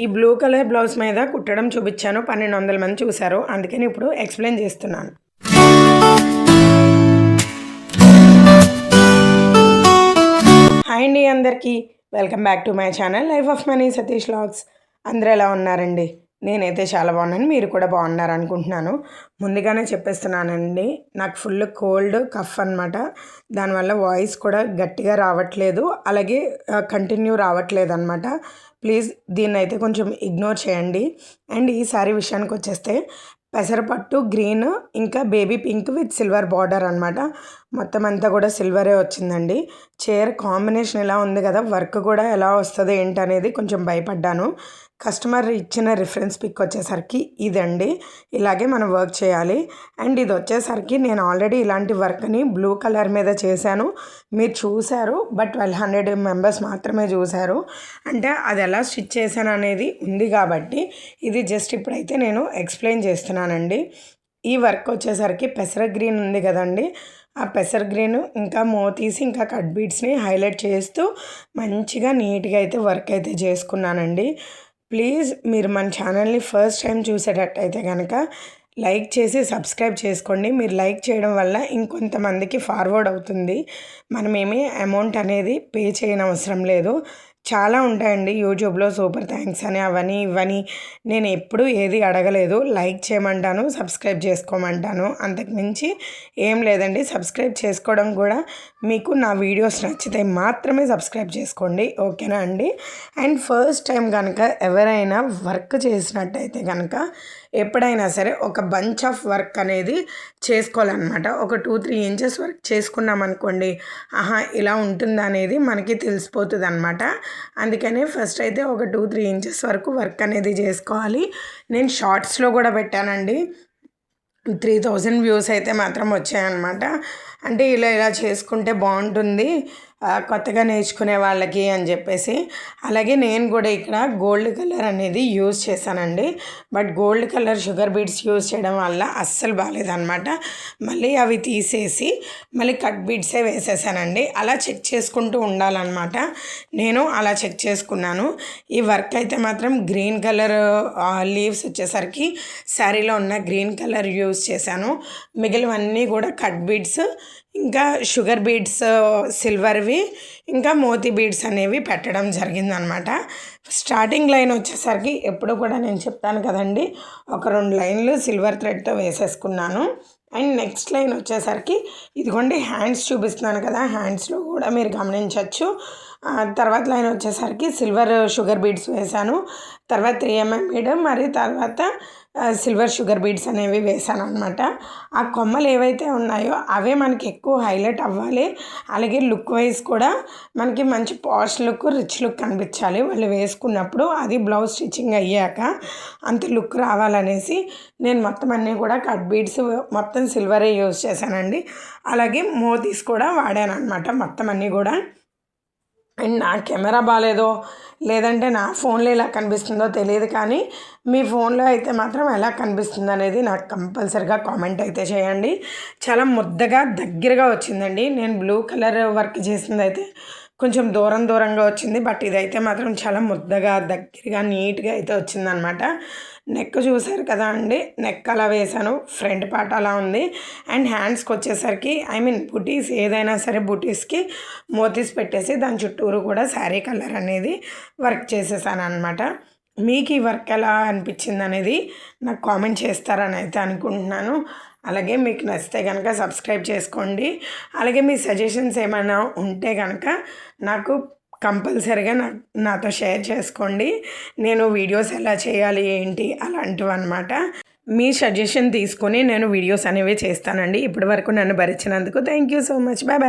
ఈ blue colour blouse మీద కుట్టడం చూపించాను. పన్నెండు వందల మంది చూశారు. అందుకని ఇప్పుడు ఎక్స్ప్లెయిన్ చేస్తున్నాను. హాయ్ అండి అందరికీ. Welcome back to my channel life of money Satish logs. అందరూ ఎలా ఉన్నారండి? నేనైతే చాలా బాగున్నాను మీరు కూడా బాగున్నారు అనుకుంటున్నాను. ముందుగానే చెప్పేస్తున్నానండి నాకు ఫుల్ కోల్డ్ కఫ్ అనమాట దానివల్ల వాయిస్ కూడా గట్టిగా రావట్లేదు అలాగే కంటిన్యూ రావట్లేదు అనమాట ప్లీజ్ దీన్ని అయితే కొంచెం ఇగ్నోర్ చేయండి. అండ్ ఈసారి విషయానికి వచ్చేస్తే పెసరపట్టు గ్రీన్ ఇంకా baby pink with silver border అనమాట మొత్తం అంతా కూడా సిల్వరే వచ్చిందండి. చైర్ కాంబినేషన్ ఎలా ఉంది కదా వర్క్ కూడా ఎలా వస్తుంది ఏంటనేది కొంచెం భయపడ్డాను. కస్టమర్ ఇచ్చిన రిఫరెన్స్ పిక్ వచ్చేసరికి ఇదండి. ఇలాగే మనం వర్క్ చేయాలి. అండ్ ఇది వచ్చేసరికి నేను ఆల్రెడీ ఇలాంటి వర్క్ని బ్లూ కలర్ మీద చేశాను. మీరు చూశారు బట్ ట్వెల్వ్ హండ్రెడ్ మెంబర్స్ మాత్రమే చూశారు. అంటే అది ఎలా స్టిచ్ చేశాను అనేది ఉంది కాబట్టి ఇది జస్ట్ ఇప్పుడైతే నేను ఎక్స్ప్లెయిన్ చేస్తున్నానండి. ఈ వర్క్ వచ్చేసరికి పెసర గ్రీన్ ఉంది కదండి. ఆ పెసర్ గ్రీన్ ఇంకా మోతీసి ఇంకా కట్ బీట్స్ని హైలైట్ చేస్తూ మంచిగా నీట్గా అయితే వర్క్ అయితే చేసుకున్నానండి. ప్లీజ్ మీరు మన ఛానల్ని ఫస్ట్ టైం చూసేటట్టయితే కనుక లైక్ చేసి సబ్స్క్రైబ్ చేసుకోండి. మీరు లైక్ చేయడం వల్ల ఇంకొంతమందికి ఫార్వర్డ్ అవుతుంది. మనమేమీ అమౌంట్ అనేది పే చేయని అవసరం లేదు. చాలా ఉంటాయండి యూట్యూబ్లో సూపర్ థ్యాంక్స్ అని అవని ఇవని. నేను ఎప్పుడు ఏది అడగలేదు. లైక్ చేయమంటాను సబ్స్క్రైబ్ చేసుకోమంటాను. అంతకుమించి ఏం లేదండి. సబ్స్క్రైబ్ చేసుకోవడం కూడా మీకు నా వీడియోస్ నచ్చితే మాత్రమే సబ్స్క్రైబ్ చేసుకోండి. ఓకేనా అండి? అండ్ ఫస్ట్ టైం కనుక ఎవరైనా వర్క్ చేసినట్టయితే కనుక ఎప్పుడైనా సరే ఒక బంచ్ ఆఫ్ వర్క్ అనేది చేసుకోవాలన్నమాట. ఒక టూ త్రీ ఇంచెస్ వర్క్ చేసుకున్నాం అనుకోండి ఆహా ఇలా ఉంటుంది అనేది మనకి తెలిసిపోతుంది అనమాట అందుకనే ఫస్ట్ అయితే ఒక టూ త్రీ ఇంచెస్ వరకు వర్క్ అనేది చేసుకోవాలి. నేను షార్ట్స్లో కూడా పెట్టానండి. త్రీ థౌజండ్ వ్యూస్ అయితే మాత్రం వచ్చాయన్నమాట. అంటే ఇలా ఇలా చేసుకుంటే బాగుంటుంది కొత్తగా నేర్చుకునే వాళ్ళకి అని చెప్పేసి. అలాగే నేను కూడా ఇక్కడ గోల్డ్ కలర్ అనేది యూజ్ చేశానండి. But gold colour sugar beads use చేయడం వల్ల అస్సలు బాగాలేదనమాట మళ్ళీ అవి తీసేసి మళ్ళీ కట్ బీడ్సే వేసేసానండి. అలా చెక్ చేసుకుంటూ ఉండాలన్నమాట. నేను అలా చెక్ చేసుకున్నాను. ఈ వర్క్ అయితే మాత్రం గ్రీన్ కలర్ లీవ్స్ వచ్చేసరికి శారీలో ఉన్న గ్రీన్ కలర్ యూజ్ చేశాను. మిగిలివన్నీ కూడా కట్ బీడ్స్ ఇంకా షుగర్ బీడ్స్ సిల్వర్వి ఇంకా మోతీ బీడ్స్ అనేవి పెట్టడం జరిగిందనమాట. స్టార్టింగ్ లైన్ వచ్చేసరికి ఎప్పుడు కూడా నేను చెప్తాను కదండి ఒక రెండు లైన్లు సిల్వర్ థ్రెడ్తో వేసేసుకున్నాను. అండ్ నెక్స్ట్ లైన్ వచ్చేసరికి ఇదిగోండి హ్యాండ్స్ చూపిస్తున్నాను కదా హ్యాండ్స్లో కూడా మీరు గమనించవచ్చు తర్వాత లైన్ వచ్చేసరికి సిల్వర్ షుగర్ బీడ్స్ వేశాను. తర్వాత త్రీ ఎంఎం బీడ్ మరి తర్వాత సిల్వర్ షుగర్ బీడ్స్ అనేవి వేసాను అనమాట ఆ కొమ్మలు ఏవైతే ఉన్నాయో అవే మనకి ఎక్కువ హైలైట్ అవ్వాలి. అలాగే లుక్ వైజ్ కూడా మనకి మంచి పాష్ లుక్ రిచ్ లుక్ కనిపించాలి. వాళ్ళు వేసుకున్నప్పుడు అది బ్లౌజ్ స్టిచ్చింగ్ అయ్యాక అంత లుక్ రావాలనేసి నేను మొత్తం అన్నీ కూడా కట్ బీడ్స్ మొత్తం సిల్వరే యూజ్ చేశానండి. అలాగే మోతీస్ కూడా వాడాను అనమాట మొత్తం అన్నీ కూడా. అండ్ నా కెమెరా బాగాలేదో లేదంటే నా ఫోన్లో ఎలా కనిపిస్తుందో తెలియదు కానీ మీ ఫోన్లో అయితే మాత్రం ఎలా కనిపిస్తుంది అనేది నాకు కంపల్సరిగా కామెంట్ అయితే చేయండి. చాలా ముద్దగా దగ్గరగా వచ్చిందండి. నేను బ్లూ కలర్ వర్క్ చేసింది అయితే కొంచెం దూరం దూరంగా వచ్చింది బట్ ఇదైతే మాత్రం చాలా ముద్దగా దగ్గరగా నీట్గా అయితే వచ్చిందనమాట నెక్ చూసారు కదా అండి నెక్ అలా వేసాను ఫ్రంట్ పార్ట్ అలా ఉంది. అండ్ హ్యాండ్స్కి వచ్చేసరికి ఐ మీన్ బుటీస్ ఏదైనా సరే బుటీస్కి మోతీస్ పెట్టేసి దాని చుట్టూరు కూడా శారీ కలర్ అనేది వర్క్ చేసేసాను అనమాట మీకు ఈ వర్క్ ఎలా అనిపించింది అనేది నాకు కామెంట్ చేస్తారని అయితే అనుకుంటున్నాను. అలాగే మీకు నచ్చితే కనుక సబ్స్క్రైబ్ చేసుకోండి. అలాగే మీ సజెషన్స్ ఏమైనా ఉంటే కనుక నాకు కంపల్సరిగా నా నాతో షేర్ చేసుకోండి. నేను వీడియోస్ ఎలా చేయాలి ఏంటి అలాంటివి అనమాట మీ సజెషన్ తీసుకొని నేను వీడియోస్ అనేవి చేస్తానండి. ఇప్పటి వరకు నన్ను భరించినందుకు thank you so much. Bye bye.